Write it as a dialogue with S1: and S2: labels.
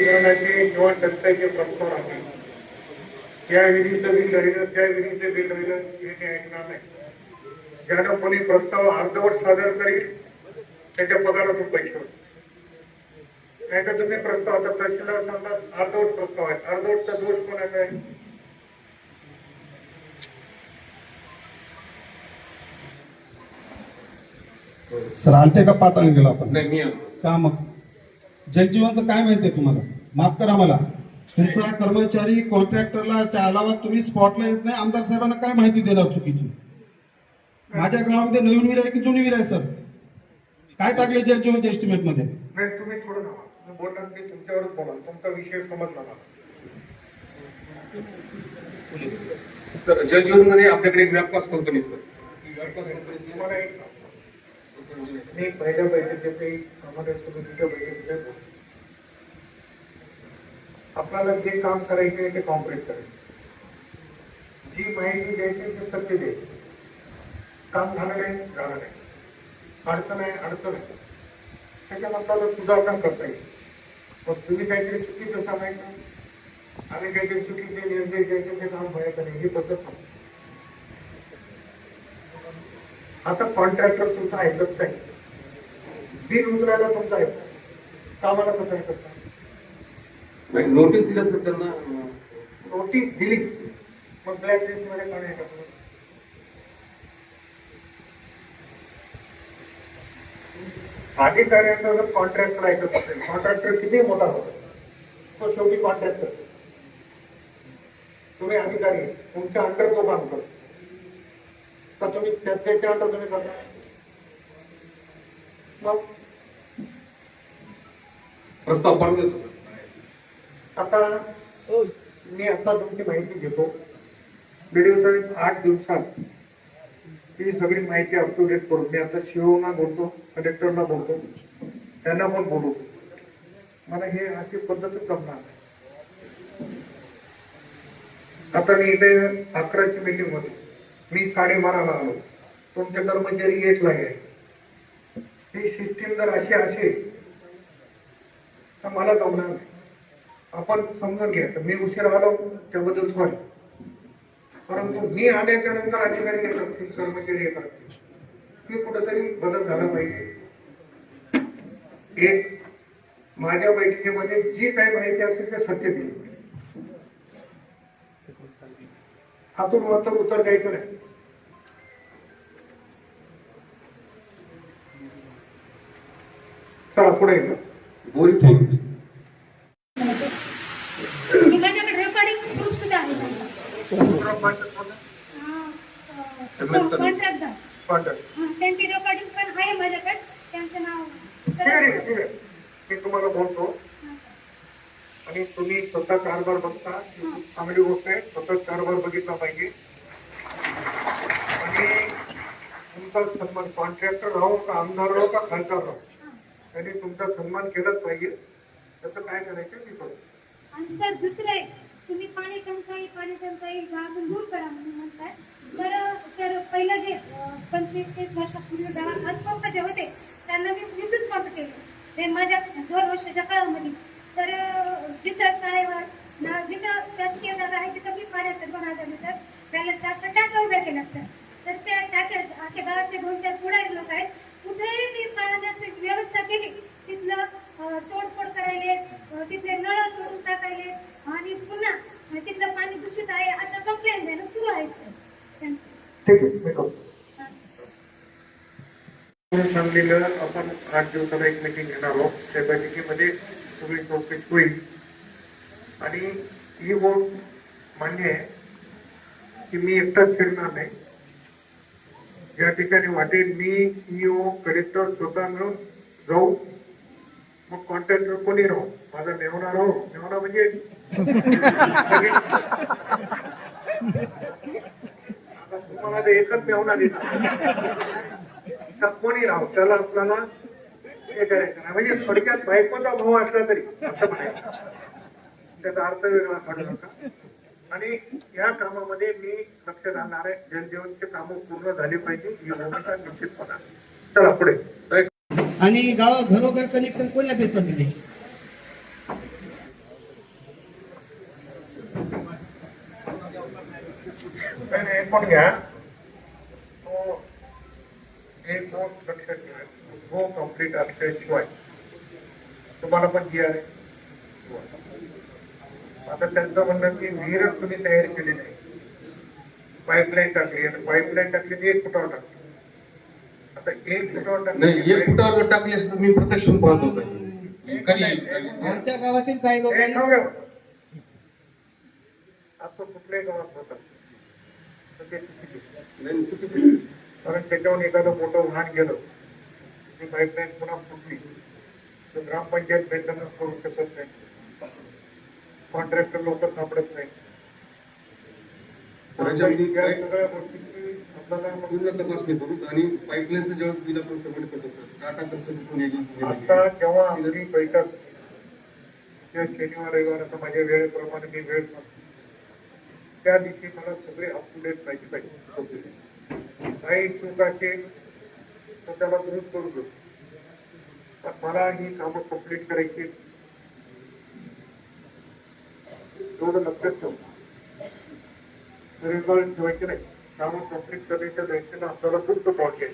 S1: जीवनाचे किंवा टंचाईचे प्रस्ताव आहे या विधीचं बिल राहिलं त्या विधीचं बिल राहिलं हे मी ऐकणार नाही. ज्यानं कोणी प्रस्ताव अर्धवट सादर करील त्याच्या पगारातून पैसे होतील. नाही तर तुम्ही प्रस्ताव आता तहसीलदार सांगतात अर्धवट प्रस्ताव आहे. अर्धवटचा दोष कोणाचा आहे?
S2: सर आलते का पाताळून गेलो आपण?
S3: नाही मी.
S2: का मग? जगजीवनचं काय माहितीये तुम्हाला? माफ करा मला. तुमचा कर्मचारी कॉन्ट्रॅक्टरला च्या अलावा तुम्ही स्पॉटला येत नाही. आमदार साहेबांना काय माहिती देणार चुकीची? माझ्या गावामध्ये नवीन विहीर आहे की जुनी विहीर आहे सर? काय टाकले जगजीवनच्या एस्टिमेटमध्ये?
S1: नाही तुम्ही थोडं थांबा. तुम्ही बोलणार की तुमच्यावरच बोला. तुमचा विषय समजला मला.
S3: सर जलजीवनमध्ये आपल्याकडे एक व्यापकास कंपनी सर. व्यापकास
S1: एक मी पहिल्या बैठकीत आम्हाला समितीच्या बैठकीत बोलतो. आपल्याला जे काम करायचे ते कॉम्प्लीट करायचे. जी माहिती द्यायची ते सत्य द्यायची काम झालं नाही झालं नाही. अडचण आहे अडचण आहे. त्याच्यानंतर सुधारणा करता येईल. मग तुम्ही काहीतरी चुकीचं सांगायचं आणि काहीतरी चुकीचे निर्देश द्यायचे ते काम व्हायचं नाही ही पद्धत सांगतो. आता कॉन्ट्रॅक्टर तुमचा ऐकत नाही. बिल उचलायला तुमचा ऐकत कामाला कसं ऐकत नाही?
S3: नोटीस दिलं सर त्यांना.
S1: नोटीस दिली. मग ब्लॅक लिस्टमध्ये का नाही? टाकलं अधिकाऱ्यांचा जर कॉन्ट्रॅक्टर ऐकत असेल कॉन्ट्रॅक्टर किती मोठा होतो? तो शेवटी कॉन्ट्रॅक्टर तुम्ही अधिकारी. तुमच्या अंडर तो काम करतो. तर तुम्ही त्या- त्याच्या अंडर तुम्ही करता. मग?
S3: प्रस्ताव पाठवून देतो.
S1: आता मी आता तुमची माहिती घेतो. व्हिडिओ साहेब आठ दिवसात ही सगळी माहिती अप टू डेट करू मी आता शिवना बोलतो कलेक्टरला बोलतो त्यांना पण बोलू. मला हे अशी पद्धत जमणार. आता मी इथे अकराची मीटिंग होती. मी साडेबाराला आलो. तुमचे कर्मचारी एकला नाही ही सिस्टीम जर अशी असेल तर मला जमणार नाही. आपण समजून घ्यायचं मी उशीर आलो त्याबद्दल सॉरी परंतु मी आल्याच्यानंतर अधिकारी येत असतील कर्मचारी येत असतील. मी कुठंतरी बदल झाला पाहिजे. एक माझ्या बैठकीमध्ये जी काही माहिती असेल ते सत्य दिली हातून मात्र उत्तर द्यायचं नाही. चला पुढे
S3: बोरी
S4: त्यांची रेकॉर्डिंग पण आहे माझ्याकडे. त्यांचं नाव
S1: ठीक आहे ठीक आहे. मी तुम्हाला बोलतो. आणि तुम्ही स्वतः कारभार बघता. चांगली गोष्ट आहे. स्वतः कारभार बघितला पाहिजे. आणि तुमचा सन्मान कॉन्ट्रॅक्टर राहो का आमदार राहो का खासदार राहो? त्यांनी तुमचा सन्मान केलाच पाहिजे. त्याचं काय करायचं मी करतो
S4: आणि सर दुसरं आहे तुम्ही पाणी टंचाई पाणी टंचाई गावातून दूर करा म्हणून म्हणताय. तर सर पहिलं जे पंचवीस तीस वर्षापूर्वी गावात हातपंप जे होते त्यांना मी विद्युत पंप केले. हे माझ्या दोन वर्षाच्या काळामध्ये तर जिथं शाळेवर ना जिथं शासकीय जागा आहे तिथं मी पाण्याचं दोन हजार लिटर बॅलन्सच्या अशा टाक्या उभ्या केल्या सर तर त्या टाक्या असे गावातले दोन चार पुढारी लोक आहेत कुठेही मी पाण्याची व्यवस्था केली तिथलं तोडफोड करायले तिथले नळ तोडून टाकायले आणि पुन्हा तिथलं पाणी दूषित आहे अशा कंप्लेंट देणं सुरू आहे सर
S1: ठीक आहे सांगलेलं आपण आठ दिवसाला एक मीटिंग घेणार आहोत. त्या बैठकीमध्ये सगळी चौकशी होईल. आणि ही गोष्ट मान्य आहे की मी एकटाच फिरणार नाही. ज्या ठिकाणी वाटेल मी सीईओ कलेक्टर स्वतः मिळून जाऊ. मग कॉन्ट्रॅक्टर कोणी राहू? माझा मेवणा राहू? मेवणा म्हणजे? तुम्हाला एकच मेवणा दिला कोणी राहू? त्याला आपल्याला हे करायचं नाही. म्हणजे थोडक्यात बायकोचा भाऊ असला तरी असं म्हणायचं. त्याचा अर्थ वेगळा पडू नका. आणि या कामामध्ये मी लक्ष घालणार आहे. जनजीवनचे कामं पूर्ण झाली पाहिजे. ही भूमिका निश्चितपणा चला पुढे.
S5: आणि गावात घरोघर कनेक्शन कोण्या पेपर दिले
S1: पण घ्या. तो एक लक्षात घ्या गो कंप्लीट असल्याशिवाय तुम्हाला पण जी आहे. आता त्यांचं म्हणणं की विहीरच तुम्ही तयार केली नाही. पाईपलाईन टाकली. आणि पाईपलाईन टाकली ती एक फुटावर टाकली. आता एक फुटावर
S3: नाही एक फुटावर जर टाकली असतं तर मी प्रत्यक्ष पाहतो
S5: आमच्या गावातील काही लोकांनी
S1: असं कुठल्याही गावात होतं. तर ते चुकीचं. आहे.
S3: नाही, चुकीचं. आहे.
S1: कारण त्याच्यावर एखादं मोठं वाहन गेलं. ती पाईपलाईन पुन्हा फुटली तर ग्रामपंचायत मेंटेनन्स करू शकत नाही. कॉन्ट्रॅक्टर लोक सापडत नाही.
S3: तर याच्यामध्ये
S1: या
S3: काय-
S1: सगळ्या गोष्टींची आपल्याला
S3: पूर्ण तपासणी करू. आणि पाईपलाईनचं ज्यावेळेस बिल आपण सबमिट करतो सर टाटा कन्सल्टंट एजन्सी
S1: आता जेव्हा आपली बैठक किंवा शनिवार रविवार आता माझ्या वेळेप्रमाणे मी वेळ. त्या दिवशी मला सगळे अप टू डेट पाहिजे पाहिजे. काही चुकाचे तर त्याला दुरुस्त करू शकतो मला ही कामं कंप्लीट करायची एवढं लक्षात ठेव. ठेवायचे नाही कामं कंप्लीट करण्याच्या दृष्टीनं आपल्याला खूप पाहिजे